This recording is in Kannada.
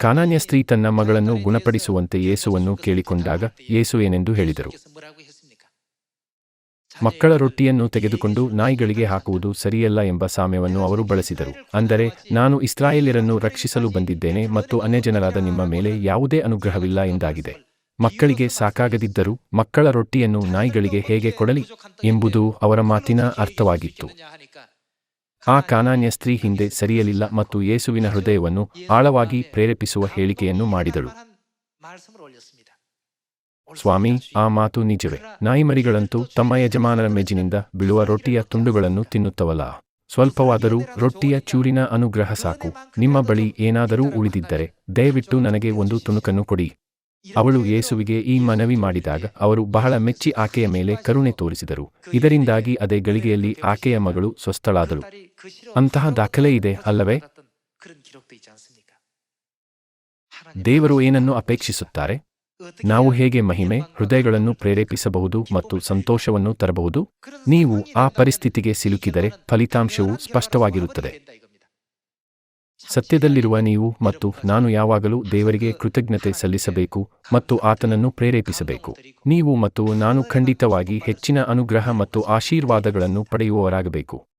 ಕಾನಾನ್ಯ ಸ್ತ್ರೀ ತನ್ನ ಮಗಳನ್ನು ಗುಣಪಡಿಸುವಂತೆ ಯೇಸುವನ್ನು ಕೇಳಿಕೊಂಡಾಗ ಯೇಸು ಏನೆಂದು ಹೇಳಿದರು. ಮಕ್ಕಳ ರೊಟ್ಟಿಯನ್ನು ತೆಗೆದುಕೊಂಡು ನಾಯಿಗಳಿಗೆ ಹಾಕುವುದು ಸರಿಯಲ್ಲ ಎಂಬ ಸಾಮ್ಯವನ್ನು ಅವರು ಬಳಸಿದರು. ಅಂದರೆ, ನಾನು ಇಸ್ರಾಯೇಲ್ಯರನ್ನು ರಕ್ಷಿಸಲು ಬಂದಿದ್ದೇನೆ ಮತ್ತು ಅನ್ಯಜನರಾದ ನಿಮ್ಮ ಮೇಲೆ ಯಾವುದೇ ಅನುಗ್ರಹವಿಲ್ಲ ಎಂದಾಗಿದೆ. ಮಕ್ಕಳಿಗೆ ಸಾಕಾಗದಿದ್ದರೂ ಮಕ್ಕಳ ರೊಟ್ಟಿಯನ್ನು ನಾಯಿಗಳಿಗೆ ಹೇಗೆ ಕೊಡಲಿ ಎಂಬುದು ಅವರ ಮಾತಿನ ಅರ್ಥವಾಗಿತ್ತು. ಆ ಕಾನಾನ್ಯ ಸ್ತ್ರೀ ಹಿಂದೆ ಸರಿಯಲಿಲ್ಲ ಮತ್ತು ಯೇಸುವಿನ ಹೃದಯವನ್ನು ಆಳವಾಗಿ ಪ್ರೇರೇಪಿಸುವ ಹೇಳಿಕೆಯನ್ನು ಮಾಡಿದಳು. ಸ್ವಾಮಿ, ಆ ಮಾತು ನಿಜವೇ. ನಾಯಿಮರಿಗಳಂತೂ ತಮ್ಮ ಯಜಮಾನರ ಮೇಜಿನಿಂದ ಬೀಳುವ ರೊಟ್ಟಿಯ ತುಂಡುಗಳನ್ನು ತಿನ್ನುತ್ತವಲ್ಲ. ಸ್ವಲ್ಪವಾದರೂ ರೊಟ್ಟಿಯ ಚೂರಿನ ಅನುಗ್ರಹ ಸಾಕು. ನಿಮ್ಮ ಬಳಿ ಏನಾದರೂ ಉಳಿದಿದ್ದರೆ ದಯವಿಟ್ಟು ನನಗೆ ಒಂದು ತುಣುಕನ್ನು ಕೊಡಿ. ಅವಳು ಯೇಸುವಿಗೆ ಈ ಮನವಿ ಮಾಡಿದಾಗ ಅವರು ಬಹಳ ಮೆಚ್ಚಿ ಆಕೆಯ ಮೇಲೆ ಕರುಣೆ ತೋರಿಸಿದರು. ಇದರಿಂದಾಗಿ ಅದೇ ಗಳಿಗೆಯಲ್ಲಿ ಆಕೆಯ ಮಗಳು ಸ್ವಸ್ಥಳಾದಳು. ಅಂತಹ ದಾಖಲೆ ಇದೆ ಅಲ್ಲವೇ? ದೇವರು ಏನನ್ನು ಅಪೇಕ್ಷಿಸುತ್ತಾರೆ? ನಾವು ಹೇಗೆ ಮಹಿಮೆ, ಹೃದಯಗಳನ್ನು ಪ್ರೇರೇಪಿಸಬಹುದು ಮತ್ತು ಸಂತೋಷವನ್ನು ತರಬಹುದು? ನೀವು ಆ ಪರಿಸ್ಥಿತಿಗೆ ಸಿಲುಕಿದರೆ ಫಲಿತಾಂಶವು ಸ್ಪಷ್ಟವಾಗಿರುತ್ತದೆ. ಸತ್ಯದಲ್ಲಿರುವ ನೀವು ಮತ್ತು ನಾನು ಯಾವಾಗಲೂ ದೇವರಿಗೆ ಕೃತಜ್ಞತೆ ಸಲ್ಲಿಸಬೇಕು ಮತ್ತು ಆತನನ್ನು ಪ್ರೇರೇಪಿಸಬೇಕು. ನೀವು ಮತ್ತು ನಾನು ಖಂಡಿತವಾಗಿ ಹೆಚ್ಚಿನ ಅನುಗ್ರಹ ಮತ್ತು ಆಶೀರ್ವಾದಗಳನ್ನು ಪಡೆಯುವವರಾಗಬೇಕು.